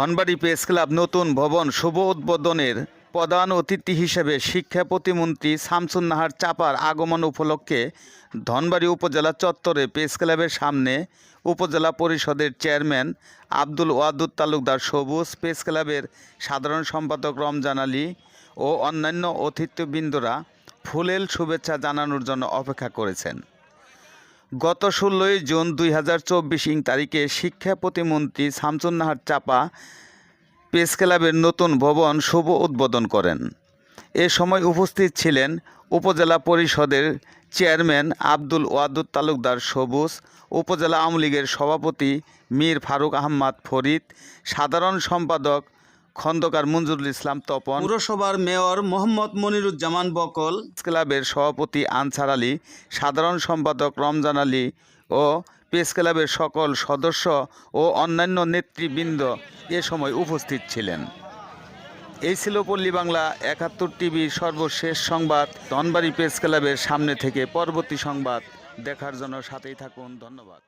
Dhanbari press club নতুন ভবন শুভ উদ্বোধনের প্রধান অতিথি হিসেবে শিক্ষা প্রতিমন্ত্রী শামসুন নাহার চাপার আগমন উপলক্ষে ধনবাড়ি উপজেলা চত্বরে প্রেস ক্লাবের সামনে উপজেলা পরিষদের চেয়ারম্যান আব্দুল ওয়াদুদ তালুকদার সবুজ, প্রেস ক্লাবের সাধারণ সম্পাদক রমজান আলী ও অন্যান্য অতিথিবৃন্দরা ফুলেল শুভেচ্ছা জানানোর জন্য অপেক্ষা করেছেন। গত ষোলোই জুন দুই হাজার চব্বিশ ইং তারিখে শিক্ষা প্রতিমন্ত্রী শামসুন নাহার চাপা প্রেস ক্লাবের নতুন ভবন শুভ উদ্বোধন করেন। এ সময় উপস্থিত ছিলেন উপজেলা পরিষদের চেয়ারম্যান আব্দুল ওয়াদুদ তালুকদার সবুজ, উপজেলা আওয়ামী লীগের সভাপতি মীর ফারুক আহমদ ফরিদ, সাধারণ সম্পাদক খন্দকার মঞ্জুরুল ইসলাম তপন পুরসভার মেয়র মোহাম্মদ মনিরুজ্জামান বকল ক্লাবের সভাপতি আনসার আলী সাধারণ সম্পাদক রমজান আলী ও প্রেস ক্লাবের সকল সদস্য ও অন্যান্য নেতৃবৃন্দ এ সময় উপস্থিত ছিলেন। এই ছিল পল্লী বাংলা একাত্তর টিভির সর্বশেষ সংবাদ। ধনবাড়ি প্রেস ক্লাবের সামনে থেকে পরবর্তী সংবাদ দেখার জন্য সাথেই থাকুন। ধন্যবাদ।